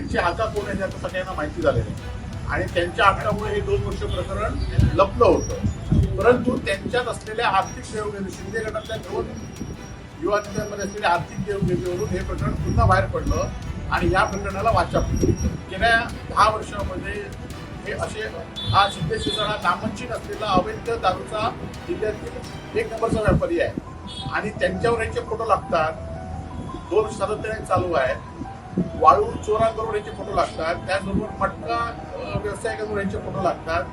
आका कोण आहे हे आता सगळ्यांना माहिती झालेलं आहे. आणि त्यांच्या आकड्यामुळे हे दोन वर्ष प्रकरण लपलं होतं. परंतु त्यांच्यात असलेल्या आर्थिक देवघेवी शिंदे गटातल्या दोन युवा नेत्यांमध्ये असलेल्या आर्थिक देवघेवीवरून हे प्रकरण पुन्हा बाहेर पडलं आणि या प्रकरणाला वाचा. फुटली गेल्या दहा वर्षामध्ये हे असे हा शिंदे शिवसेना नामांकित असलेला अवैध दारूचा जिल्ह्यातील एक नंबरचा व्यापारी आहे. आणि त्यांच्यावर यांचे फोटो लागतात. दोन सातत्याने चालू आहे वाळू चोरांकडून यांचे फोटो लागतात. त्याचबरोबर मटका अ, यांचे फोटो लागतात.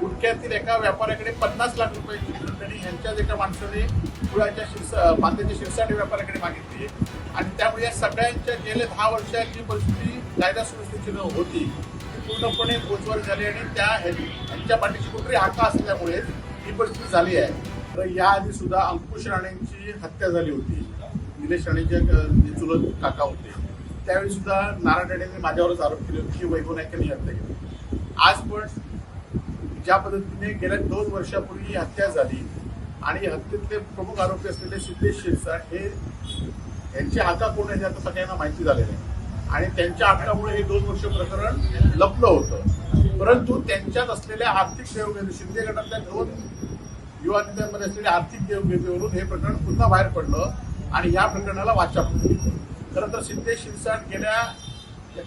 गुटख्यातील एका व्यापाऱ्याकडे पन्नास लाख रुपयाची खंडणी यांच्याच एका माणसाने पुण्याच्या शिरसा बांद्याच्या शिरसाटे व्यापाऱ्याकडे मागितली. आणि त्यामुळे या सगळ्यांच्या गेल्या दहा वर्षात जी परिस्थिती कायदा सुव्यवस्थेची न होती ती पूर्णपणे पोचवर झाली आणि त्या ह्या- यांच्या पाठीची कुठली हाका असल्यामुळे ही परिस्थिती झाली आहे. तर याआधी सुद्धा अंकुश राणेंची हत्या झाली होती. निलेश राणेचे चुलत काका होते. त्यावेळी सुद्धा नारायण राणेंनी माझ्यावरच आरोप केले होते की वैभव नाईकांनी हत्या केली आज पण ज्या पद्धतीने गेल्या दोन वर्षापूर्वी ही हत्या झाली आणि हत्येतले प्रमुख आरोपी असलेले सिद्धेश शिरसाट हे यांची हाता कोण आहे आता सगळ्यांना माहिती झालेलं आहे. आणि त्यांच्या आकड्यामुळे हे दोन वर्ष प्रकरण लपलं होतं. परंतु त्यांच्यात असलेल्या आर्थिक देवघेवी शिंदे गटातल्या दोन युवा नेत्यांमध्ये असलेल्या आर्थिक देवघेवीवरून हे प्रकरण पुन्हा बाहेर पडलं आणि या प्रकरणाला वाचा पडली खरं तर सिद्धेश शिरसाट गेल्या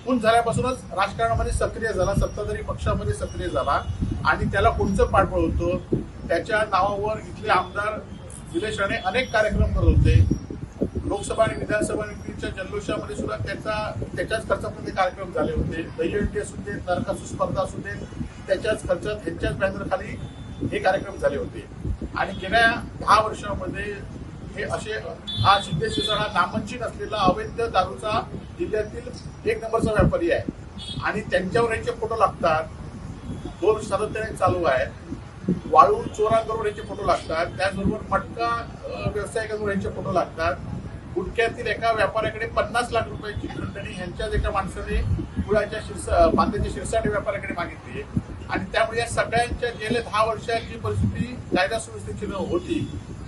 खून झाल्यापासूनच राजकारणामध्ये सक्रिय झाला सत्ताधारी पक्षामध्ये सक्रिय झाला. आणि त्याला कोणचं पाठबळ होतं? त्याच्या नावावर इथले आमदार निलेश राणे अनेक कार्यक्रम करत होते. लोकसभा आणि विधानसभा निवडणुकीच्या जल्लोषामध्ये सुद्धा त्याचा त्याच्याच खर्चामध्ये कार्यक्रम झाले होते. दहीहंडी असू दे नरकासू स्पर्धा असू दे त्याच्याच खर्चात ह्यांच्याच बॅनरखाली हे कार्यक्रम झाले होते. आणि गेल्या दहा वर्षामध्ये हे असे हा सिद्धेश्वर हा नामांकित असलेला अवैध दारूचा जिल्ह्यातील एक नंबरचा व्यापारी आहे. आणि त्यांच्यावर यांचे फोटो लागतात. दोन सातत्याने चालू आहे वाळू चोरांकडून यांचे फोटो लागतात. त्याचबरोबर मटका अ, यांचे फोटो लागतात. गुटक्यातील एका व्यापाऱ्याकडे पन्नास लाख रुपयाची खंडणी ह्यांच्याच एका माणसाने पुण्याच्या शिरसा बांधेच्या शिरसाटे व्यापाऱ्याकडे मागितली. आणि त्यामुळे या सगळ्यांच्या गेल्या दहा वर्षात जी परिस्थिती कायदा सुव्यवस्थेची न होती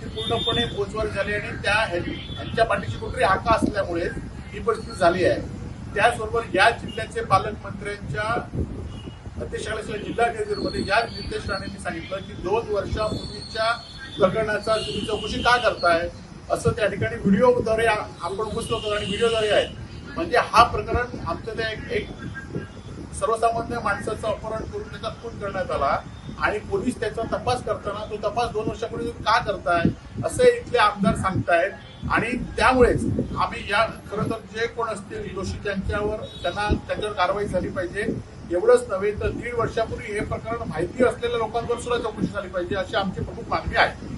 ती पूर्णपणे बोचवर झाली आणि त्या ह्या- पाठीची कुठली हाका असल्यामुळे ही परिस्थिती झाली आहे. त्याचबरोबर या जिल्ह्याचे पालकमंत्र्यांच्या अध्यक्षाला जिल्हा केंद्रमध्ये या नितेश राणेंनी सांगितलं की दोन वर्षापूर्वीच्या प्रकरणाचा तुम्ही चौकशी का करताय? असं त्या ठिकाणी व्हिडिओद्वारे आपण उपस्थित होतो आणि व्हिडिओद्वारे आहे म्हणजे हा प्रकरण आमचं ते एक- एक सर्वसामान्य माणसाचं अपहरण करून त्याचा खून करण्यात आला. आणि पोलीस त्याचा तपास करताना तो तपास दोन वर्षापूर्वी का करताय असे इथले आमदार सांगतायत. आणि त्यामुळेच आम्ही या खरं तर जे कोण असतील दोषी त्यांच्यावर त्यांना त्यांच्यावर कारवाई झाली पाहिजे. एवढंच नव्हे तर दीड वर्षापूर्वी हे प्रकरण माहिती असलेल्या लोकांवर सुद्धा चौकशी झाली पाहिजे अशी आमची प्रमुख मागणी आहे.